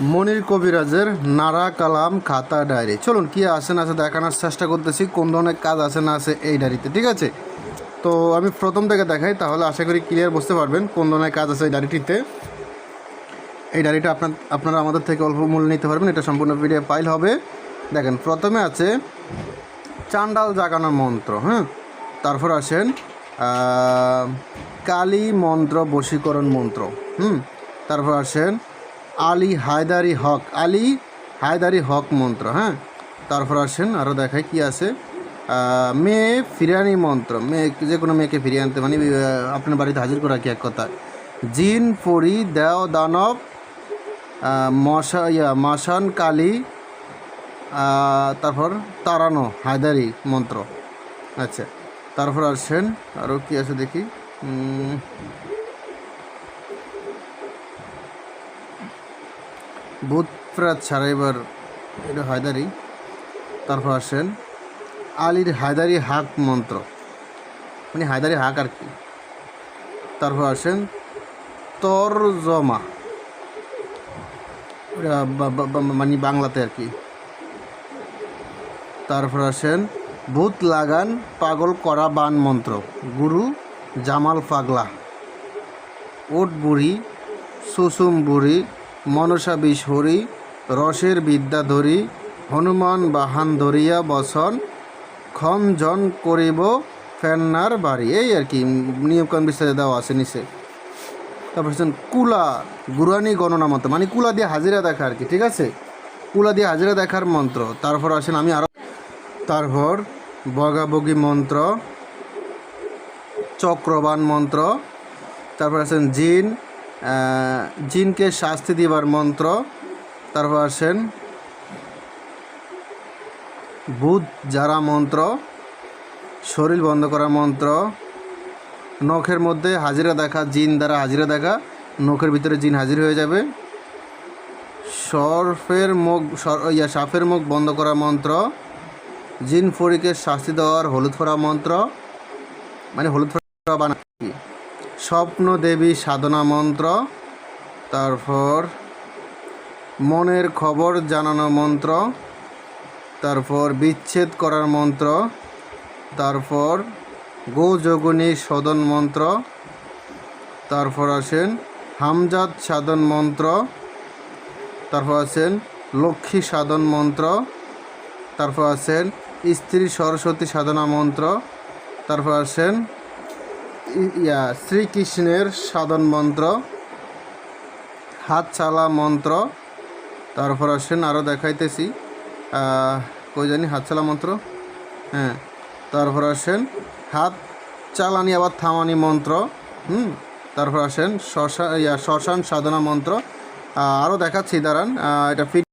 মনির কবিরাজের নারা কালাম খাতা ডায়েরি। চলুন, কি আছে না আছে দেখানোর চেষ্টা করতেছি, কোন ধরনের কাজ আছে না আছে এই ডায়েরিতে, ঠিক আছে? তো আমি প্রথম থেকে দেখাই, তাহলে আশা করি ক্লিয়ার বুঝতে পারবেন কোন ধরনের কাজ আছে এই ডায়েরিটিতে। এই ডায়েরিটা আপনার, আপনারা আমাদের থেকে অল্প মূল্য নিতে পারবেন, এটা সম্পূর্ণ পিডিএফ ফাইল হবে। দেখেন, প্রথমে আছে, চান্ডাল জাগানোর মন্ত্র হ্যাঁ? তারপর আসেন কালী মন্ত্র বশীকরণ মন্ত্র, হুম? তারপর আসেন আলী হায়দারি হক, আলী হায়দারি হক মন্ত্র হ্যাঁ? তারপর আসেন আরও দেখায় কি আছে। মেয়ে ফিরানি মন্ত্র, মেয়ে যে কোনো মেয়েকে ফিরিয়ে আনতে মানে আপনার বাড়িতে হাজির করা কি এক কথা? জিন, পরি, দেও, দানব মশা, ইয়া মাসান কালী তারপর তারানো, হায়দারি মন্ত্র। আচ্ছা তারপর আসছেন আরও কি আছে দেখি? ভূত প্রাত ছাড়াইবার এটা হায়দারি, তারপর আসেন আলীর হায়দারি হাক মন্ত্র। মানে হায়দারি হাক আর কি। তারপর আসেন তরজমা। মানে বাংলাতে আর কি। তারপর আসেন ভূত লাগান পাগল করা বান মন্ত্র। গুরু জামাল পাগলা। ওট বুড়ি সুসুম বুড়ি মনসা হরি রসের বিদ্যা ধরি, হনুমান বাহান ধরিয়া বসন ক্ষণ জন করিব ফেন্নার বাড়ি। এই আর কি নিয়মকান বিস্তারে দেওয়া আছে নিচে। তারপর হচ্ছেন কুলা, গুরানি গণনা মন্ত্র মানে কুলা দিয়ে হাজিরা দেখা আর কি, ঠিক আছে? কুলা দিয়ে হাজিরা দেখার মন্ত্র। তারপর আসেন আমি আরও তারপর বগাবগি মন্ত্র, চক্রবান মন্ত্র, তারপর আছেন জিন জিনকে শাস্তি দিবার মন্ত্র, তারপর আসেন, বুধ যারা মন্ত্র, শরীর বন্ধ করা মন্ত্র, নখের মধ্যে হাজিরা দেখা, জিন দ্বারা হাজিরা দেখা, নখের ভিতরে জিন হাজির হয়ে যাবে সর্ফের মুখ, সর- ইয়া, সাফের মুখ বন্ধ করা মন্ত্র, জিন ফরিকে শাস্তি দেওয়ার হলুদ ফোড়া মন্ত্র মানে হলুদ ফোড়া বানা? স্বপ্ন দেবী সাধনা মন্ত্র, তারপর মনের খবর জানানো মন্ত্র, তারপর বিচ্ছেদ করার মন্ত্র, তারপর গোযোগিনী সদন মন্ত্র, তারপর আসেন হামজাদ সাধন মন্ত্র, তারপর আছেন লক্ষ্মী সাধন মন্ত্র, তারপর আছেন স্ত্রী সরস্বতী সাধনা মন্ত্র, তারপর আছেন ইয়া, শ্রীকৃষ্ণের সাধন মন্ত্র, হাত চালা মন্ত্র, তারপর আসেন আরও দেখাইতেছি কই জানি, হাত চালা মন্ত্র? হ্যাঁ তারপর আসেন হাত চালানি আবার থামানি মন্ত্র, হুম, তারপর আসেন শ্মশান ইয়া, শ্মশান সাধনা মন্ত্র আরও দেখাচ্ছি, দাঁড়ান এটা